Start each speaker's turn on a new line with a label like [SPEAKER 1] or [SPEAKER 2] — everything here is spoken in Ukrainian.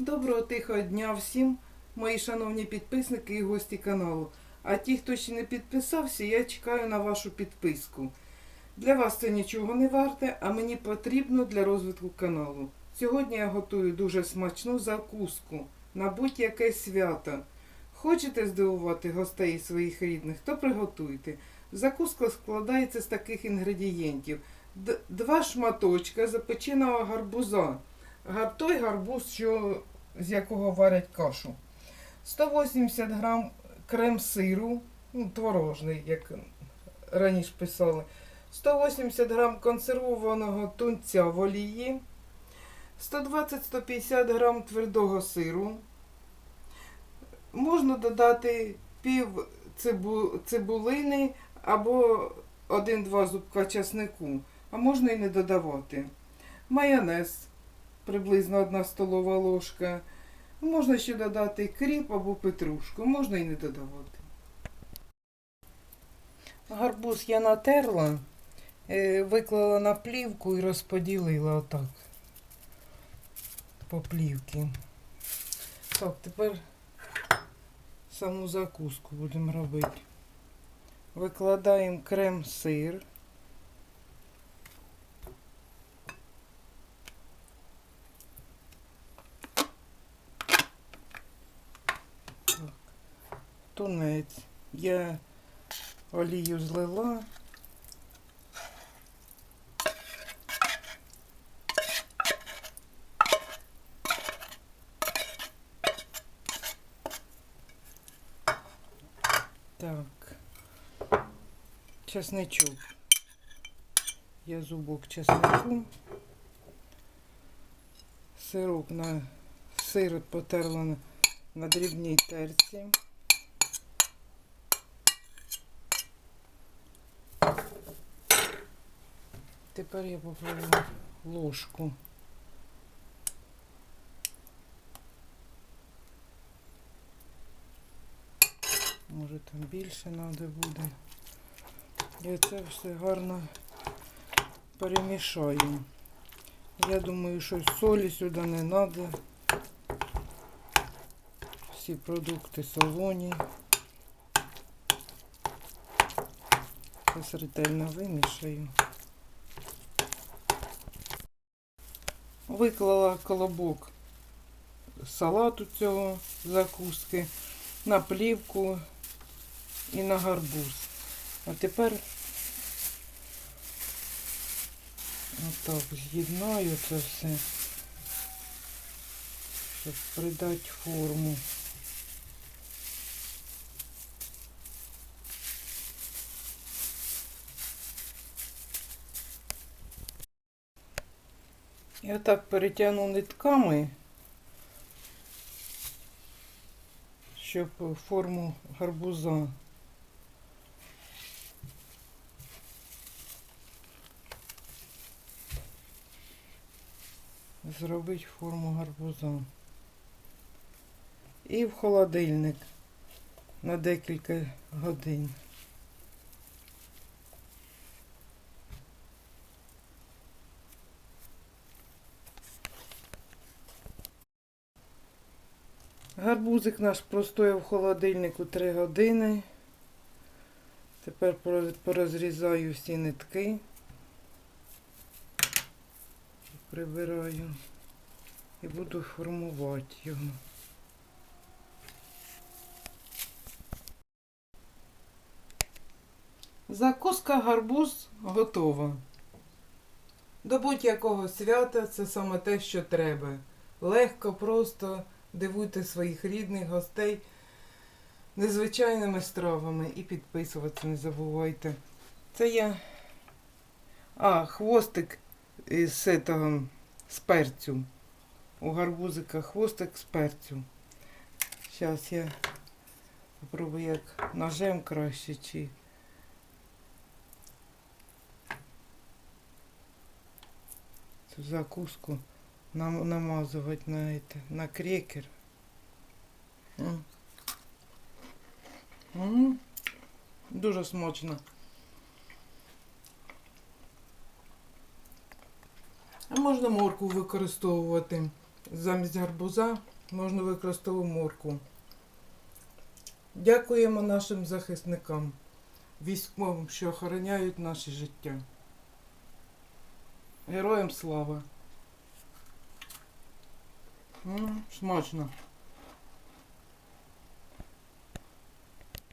[SPEAKER 1] Доброго тихого дня всім, мої шановні підписники і гості каналу. А ті, хто ще не підписався, я чекаю на вашу підписку. Для вас це нічого не варте, а мені потрібно для розвитку каналу. Сьогодні я готую дуже смачну закуску на будь-яке свято. Хочете здивувати гостей своїх рідних, то приготуйте. Закуска складається з таких інгредієнтів: два шматочка запеченого гарбуза. Той гарбуз, що, з якого варять кашу. 180 грам крем сиру, ну, творожний, як раніше писали. 180 грам консервованого тунця в олії. 120-150 грам твердого сиру. Можна додати пів цибу, цибулини або 1-2 зубка часнику, а можна і не додавати. Майонез приблизно 1 столова ложка. Можна ще додати кріп або петрушку, можна і не додавати. Гарбуз я натерла, е, виклала на плівку і розподілила отак по плівці. Так, тепер саму закуску будемо робити. Викладаємо крем-сир. Так. Тунець. Я олію злила. Так. Чесничок. Я зубок чеснику. Сироп на сир потерла на дрібній терці. Тепер я попробую ложку. Може там більше треба буде. І це все гарно перемішаю. Я думаю, що солі сюди не треба. Всі продукти солоні. Зараз ретельно вимішаю. Виклала колобок салату цього закуски на плівку і на гарбуз. А тепер отак з'єднаю це все, щоб придати форму. І отак перетягну нитками, щоб форму гарбуза. Зробити форму гарбуза. І в холодильник на декілька годин. Гарбузик наш простояв в холодильнику 3 години. Тепер порозрізаю всі нитки. Прибираю і буду формувати його. Закуска гарбуз готова. До будь-якого свята це саме те, що треба. Легко, просто дивуйте своїх рідних гостей незвичайними стравами і підписуватися не забувайте. Це я. А, хвостик із этого, з перцю. У гарбузика хвостик з перцю. Зараз я попробую як ножем краще чи. Цю закуску нам, намазувати на, это, на крекер. М. М. Дуже смачно. А можна моркву використовувати. замість гарбуза можна використовувати морку. Дякуємо нашим захисникам, військовим, що охороняють наше життя. Героям слава! М, Смачно.